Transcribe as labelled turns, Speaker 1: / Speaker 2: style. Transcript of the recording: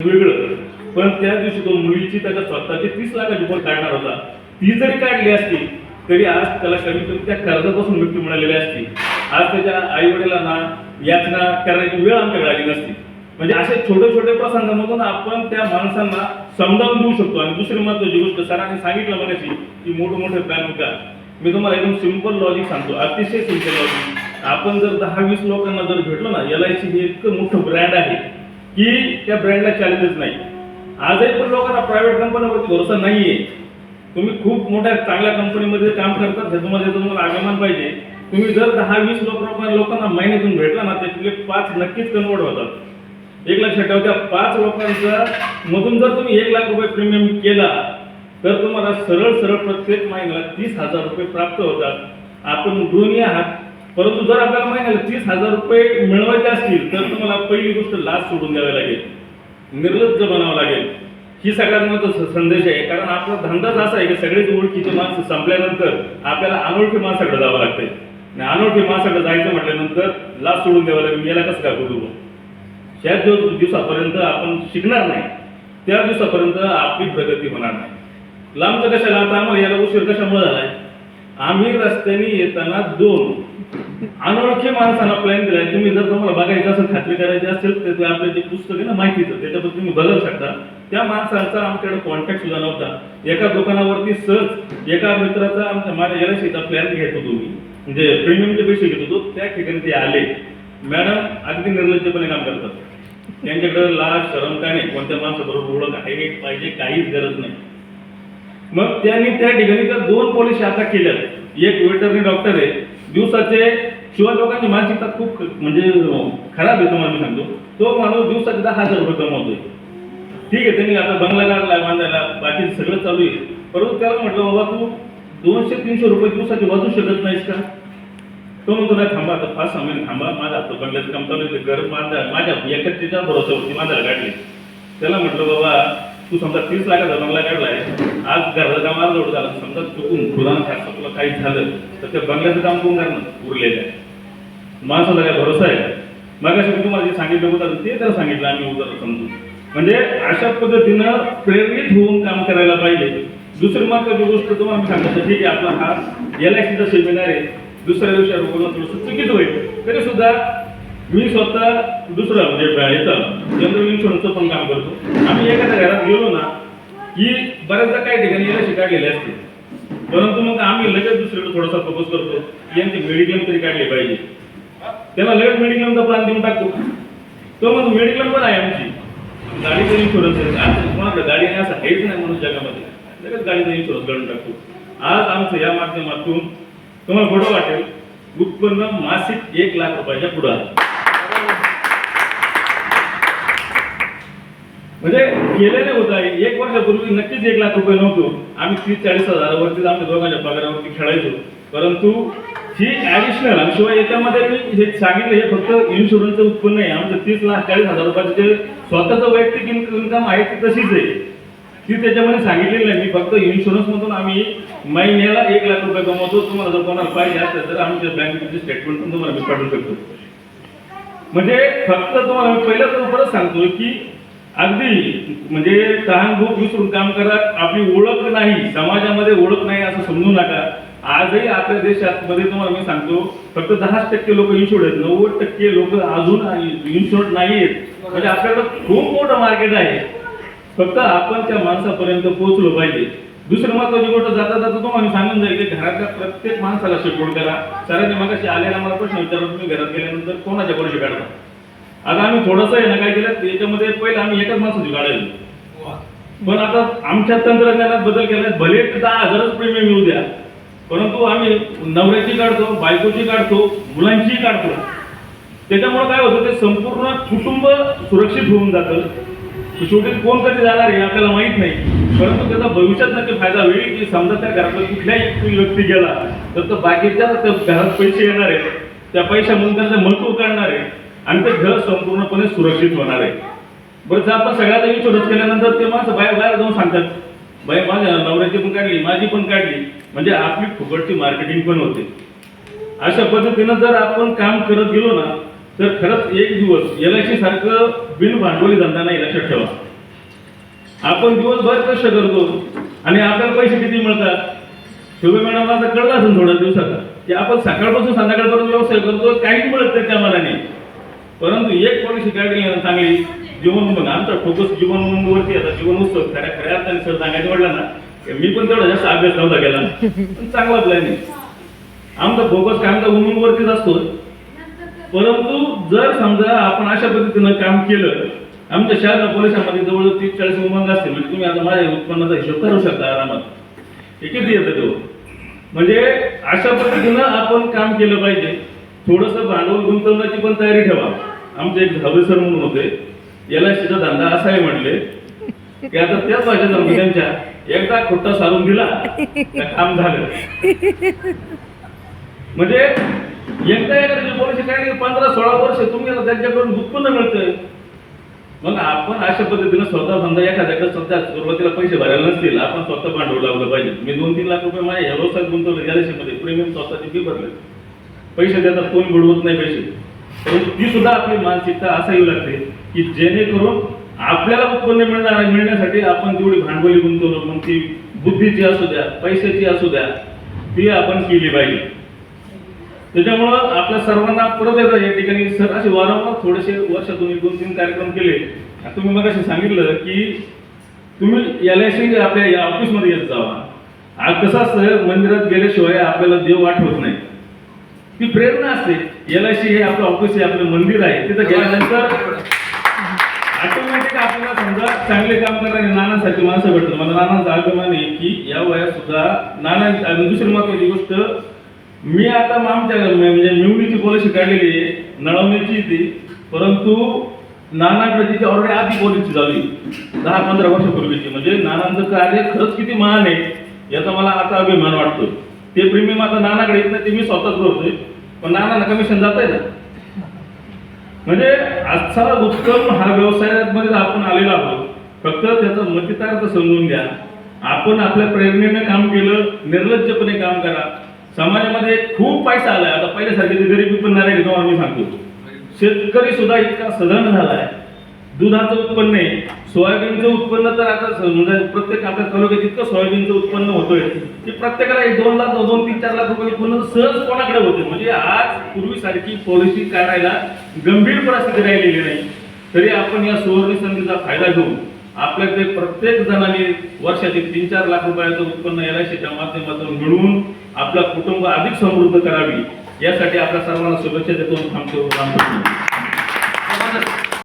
Speaker 1: वेगळं. पण त्या दिवशी तो मुलीची त्याच्या स्वतःची तीस लाखाची पण काढणार होता. ती जरी काढली असती तरी आज त्याला कमीत कमी त्या कर्जापासून मुक्ती मिळालेली असती. आज त्याच्या आई वडिलांना याचना करण्याची वेळ आमच्याकडे आली नसती. म्हणजे असे छोटे छोटे प्रसंगामधून आपण त्या माणसांना समजावून देऊ शकतो. आणि दुसरी महत्वाची गोष्ट सरांनी सांगितलं म्हणायची की मोठे मोठे प्लॅन का मी तुम्हाला एकदम सिंपल लॉजिक सांगतो. अतिशय सिंपल लॉजिक आपण जर दहा वीस लोकांना जर भेटलो ना एल आय सी हे इतकं मोठं ब्रँड आहे. की त्या ब्रँडला चॅलेंजेस नाही. आजही पण लोकांना प्रायव्हेट कंपन्यांवरती भरोसा नाहीये. तुम्ही खूप मोठ्या चांगल्या कंपनीमध्ये काम करतात हे तुम्हाला तुम्हाला अभिमान पाहिजे तुम्ही जर दहा वीस लोक लोकांना महिन्यातून भेटला ना त्यातले पाच नक्कीच कन्वर्ट होतात. एक लक्षात ठेवा त्या पाच लोकांचा मधून जर तुम्ही एक लाख रुपये प्रीमियम केला तर तुम्हाला सरळ सरळ प्रत्येक महिन्याला तीस हजार रुपये प्राप्त होतात. आपण दोन्ही आहात परंतु जर आपल्याला महिन्याला तीस हजार रुपये मिळवायचे असतील तर तुम्हाला पहिली गोष्ट लाच सोडून द्यावी लागेल. निर्लज्ज बनावं लागेल. ही सगळ्यात महत्त्वाचा संदेश आहे. कारण आपला धंदाच असा आहे की सगळेच ओळखीचे माणसं संपल्यानंतर आपल्याला अनोळखी माणसाकडे जावं लागतंय. आणि अनोळखी माणसाकडे जायचं म्हटल्यानंतर लाच सोडून द्यावं लागेल. याला कसं काय करू त्या जो दिवसापर्यंत आपण शिकणार नाही. त्या दिवसापर्यंत आपली प्रगती होणार नाही. लांबचं कशाला? आता आम्हाला याला उशीर कशामुळे झालाय? आम्ही रस्त्याने येताना दोन अनोळखी माणसांना प्लॅन दिलाय. तुम्ही जर तुम्हाला बघायचं असेल खात्री करायची असेल तर ते आपलं जे पुस्तक आहे ना माहितीचं त्याच्याबद्दल तुम्ही बघू शकता. त्या माणसाचा आमच्याकडे कॉन्टॅक्ट सुद्धा नव्हता. एका दुकानावरती सहज एका मित्राचा आमच्या माझ्या एलआयसीचा प्लॅन घेत होतो मी. म्हणजे प्रीमियमचे पैसे घेत होतो. त्या ठिकाणी ते आले. मॅडम अगदी निर्लज्जपणे काम करतात. त्यांच्याकडे लाज शरम काय नाही? कोणत्या माणसाबरोबर ओळख आहे पाहिजे काहीच गरज नाही. मग त्यांनी त्या ठिकाणी त्या दोन पोलीस आता केल्या एक वेटरनी डॉक्टर आहे दिवसाचे शिवाय लोकांची मानसिकता खूप म्हणजे खराब आहे तुम्हाला मी सांगतो. तो माणूस दिवसाचे दहा हजार रुपये कमवतोय. ठीक आहे त्यांनी आता बंगला काढला बांधायला बाकी सगळं चालू आहे. परंतु त्याला म्हटलं बाबा तू दोनशे तीनशे रुपये दिवसाचे वाचू शकत नाहीस का? तो म्हणतो नाही थांबा आता पाच सहा महिने थांबा माझा आता बंगल्याचं काम चालू आहे घर माझा माझ्या एकट्याच्या भरोश्यावरती माझ्याला काढले त्याला म्हटलं बाबा तू समजा तीस लाखाचा बंगला काढलाय आज घराचा काम जोड झाला झालं समजा चुकून खुदान खास तुला काही झालं तर त्या बंगल्याचं काम कोण करणार? उरलेलं आहे. माणसाला काय भरोसा आहे मग अशा तुम्हाला जे सांगितलं होतं ते तर सांगितलं आम्ही उदाहरण समजून. म्हणजे अशा पद्धतीनं प्रेरित होऊन काम करायला पाहिजे. दुसरी महत्वाची गोष्ट तुम्हाला मी सांगतो ठीक आहे आपला हा एल आय सीचा सेमिनार आहे. दुसऱ्या दिवशी बोलणं थोडंसं चुकीचं होईल. तरी सुद्धा मी स्वतः दुसरं म्हणजे येतं जनरल इन्शुरन्सचं पण काम करतो. आम्ही एखाद्या घरात गेलो ना की बऱ्याचदा काही ठिकाणी याला शिका गेल्या असते. परंतु मग आम्ही लगेच दुसरीकडे थोडासा फोकस करतो की यांचे मेडिक्लेम तरी काढले पाहिजे. त्याला लगेच मेडिक्लेमचा प्लॅन देऊन टाकतो. तो मग मेडिक्लेम पण आहे आमची. गाडीचा इन्शुरन्स आहे. आज कोणाकडे गाडी नाही असं हेच नाही म्हणून जगामध्ये. लगेच गाडीचा इन्शुरन्स काढून टाकतो. आज आमचं या माध्यमातून तुम्हाला बरं वाटेल उत्पन्न मासिक एक लाख रुपयाच्या पुढं म्हणजे गेलेले होत आहे एक वर्षापूर्वी नक्कीच एक लाख रुपये नव्हतो. आम्ही तीस चाळीस हजारावरतीच आमच्या दोघांच्या पगारावरती खेळायचो. परंतु ही ऍडिशनल आणि शिवाय याच्यामध्ये मी हे सांगितलं हे फक्त इन्शुरन्सचं उत्पन्न आहे. आमचं तीस लाख चाळीस हजार रुपयाचं जे स्वतःचं वैयक्तिक इन्कम आहे ती तशीच आहे. ती त्याच्यामध्ये सांगितलेली नाही. मी फक्त इन्शुरन्स मधून आम्ही महिन्याला एक लाख रुपये कमवतो. तुम्हाला जर कोणाला पाहिजे असेल तर आमच्या बँकेचे स्टेटमेंट पण तुम्हाला मी पाठवू शकतो. म्हणजे फक्त तुम्हाला मी पहिल्या तर परत सांगतो की अगदी. म्हणजे सहानुभूत विसरून काम करा. आपली ओळख नाही समाजामध्ये ओळख नाही असं समजू नका. आजही आपल्या देशात मध्ये तुम्हाला मी सांगतो फक्त दहाच टक्के लोक इन्शुर्ड आहेत. नव्वद टक्के लोक अजून इन्शुर्ड नाही आहेत म्हणजे आपल्याकडं खूप मोठं मार्केट आहे. फक्त आपण त्या माणसापर्यंत पोहोचलो पाहिजे. दुसरं महत्वाची गोष्ट जाता जाता तुम्हाला सांगून जाईल की घरातल्या प्रत्येक माणसाला शिकवण करा. सरांनी मग आलेला मला प्रश्न विचारला तुम्ही घरात गेल्यानंतर कोणाच्या पैसे काढता? आता आम्ही थोडंसं आहे ना काय केलं याच्यामध्ये पहिलं आम्ही एकच माणसाची गाड्या पण आता आमच्या तंत्रज्ञानात बदल केला भले दहा हजारच प्रीमियम येऊ द्या परंतु आम्ही नवऱ्याची काढतो बायकोची काढतो मुलांची काढतो. त्याच्यामुळे काय होतं ते संपूर्ण कुटुंब सुरक्षित होऊन जातं. शेवटी कोण कधी जाणार आहे आपल्याला माहीत नाही. परंतु त्याचा भविष्यात नक्की फायदा होईल की समजा त्या घरातला कुठल्याही व्यक्ती गेला तर तो बाकीच्या त्या घरात पैसे येणार आहेत. त्या पैशामधून त्यांचा महत्त्व काढणार आहे. आणि ते घर संपूर्णपणे सुरक्षित होणार आहे. बरं जर आपण सगळ्याचा इन्शुरन्स केल्यानंतर ते माणसं बाहेर बाहेर जाऊन सांगतात. बाई माझ्या नवऱ्याची पण काढली माझी पण काढली. म्हणजे आपली फुकटची मार्केटिंग पण होते. अशा पद्धतीनं जर आपण काम करत गेलो ना तर खरंच एक दिवस एल आय सी सारखं बिन भांडवली धंदा नाही लक्षात ठेवा. आपण दिवसभर कष्ट करतो आणि आपल्याला पैसे किती मिळतात? शोभे मॅडम आता कळलं असेल थोड्या दिवसाचा की आपण सकाळपासून संध्याकाळपर्यंत व्यवसाय करतो काहीच मिळत नाही त्या मनाने परंतु एक पॉलिसी गाईडलाईन चांगली जीवन मग आमचा फोकस जीवन वरती आता जीवन उत्सव खऱ्या खऱ्या अर्थाने सर सांगायचं म्हटलं ना मी पण तेवढा जास्त अभ्यास नव्हता गेला पण चांगला प्लॅन आहे. आमचा फोकस काय आमचा वुमन वरतीच असतो परंतु जर समजा आपण अशा पद्धतीनं काम केलं आमच्या शहर पोलिसांमध्ये जवळजवळ तीस चाळीस उमंग असते म्हणजे तुम्ही आता माझ्या उत्पन्नाचा हिशोब करू शकता आरामात. हे किती येतं तो? म्हणजे अशा पद्धतीनं आपण काम केलं पाहिजे. थोडस भांडवल गुंतवण्याची पण तयारी ठेवा. आमचे एक धाबे सर म्हणून होते. याला सीचा धंदा असा आहे म्हटले की आता त्याच भाषेत जाऊन त्यांच्या. एकदा खुट्टा सारून दिला काम झालं? म्हणजे एकदा एखाद्याची पॉलिसी काय पंधरा सोळा वर्ष तुम्ही त्यांच्याकडून उत्पन्न मिळतंय. मग आपण अशा पद्धतीनं स्वतः समजा एखाद्याकडे सध्या सुरुवातीला पैसे भरायला नसतील आपण स्वतः भांडवल लावलं पाहिजे. मी दोन तीन लाख रुपये माझ्या या व्यवसायात गुंतवले मध्ये प्रीमियम स्वतःची फी भरले. पैसे देतात कोण बुडवत नाही पैसे. परंतु ती सुद्धा आपली मानसिकता असावी लागते की जेणेकरून आपल्याला उत्पन्न मिळणार मिळण्यासाठी आपण तेवढी भांडवली गुंतवणूक मग ती बुद्धीची असू द्या पैशाची असू द्या ती आपण केली पाहिजे. त्याच्यामुळं आपल्या सर्वांना परत एकदा या ठिकाणी सर असे वारंवार थोडेसे वर्षातून एक दोन तीन कार्यक्रम केले. तुम्ही मग सांगितलं की तुम्ही एल आय सी आपल्या या ऑफिसमध्ये येत जावा. कसं असतं मंदिरात गेल्याशिवाय आपल्याला देव आठवत नाही. ती प्रेरणा असते. एल आय सी हे आपलं ऑफिस आहे आपलं मंदिर आहे. तिथं गेल्यानंतर ऑटोमॅटिक आपल्याला समजा चांगले काम करणारे नानांसारखी माणसं भेटतात. मला नानांचा अभिमान आहे की या वयात सुद्धा नाना दुसरी महत्वाची गोष्ट मी आता आमच्या म्हणजे निवडीची पॉलिसी काढलेली आहे नळवण्याची ती. परंतु नानाकडे तिची ऑलरेडी आधी पॉलिसी झाली. दहा पंधरा वर्षापूर्वीची. म्हणजे नानांचं कार्य खरंच किती महान आहे याचा मला आता अभिमान वाटतो ते प्रेमी आता नानाकडे येत नाही ते मी स्वतःच करतोय. पण नानाला कमिशन जात आहे ना. म्हणजे आजचा उत्तम हा व्यवसायामध्ये आपण आलेलो आहोत फक्त त्याचा मतितार्थ समजून घ्या. आपण आपल्या प्रेरणेने काम केलं निर्लज्जपणे काम करा. समाजामध्ये खूप पैसा आलाय. आता पहिल्यासारखी गरिबी पण नाही मी सांगतो. शेतकरी सुद्धा इतका सधन झालाय. दुधाचं उत्पन्न आहे. सोयाबीनचं उत्पन्न तर आता म्हणजे प्रत्येक आपल्या तालुक्यात इतकं सोयाबीनचं उत्पन्न होतोय की प्रत्येकाला एक दोन लाख दोन तीन चार लाख रुपये उत्पन्न सहज कोणाकडे होते? म्हणजे आज पूर्वीसारखी पॉलिसी काढायला गंभीर परिस्थिती राहिलेली नाही. तरी आपण या सुवर्ण संधीचा फायदा घेऊन आपल्याकडे प्रत्येक जणांनी वर्षातील तीन चार लाख रुपयाचं उत्पन्न एल आय सीच्या माध्यमातून मिळवून आपलं कुटुंब अधिक समृद्ध करावी यासाठी आपल्या सर्वांना शुभेच्छा देतो. थांबतो.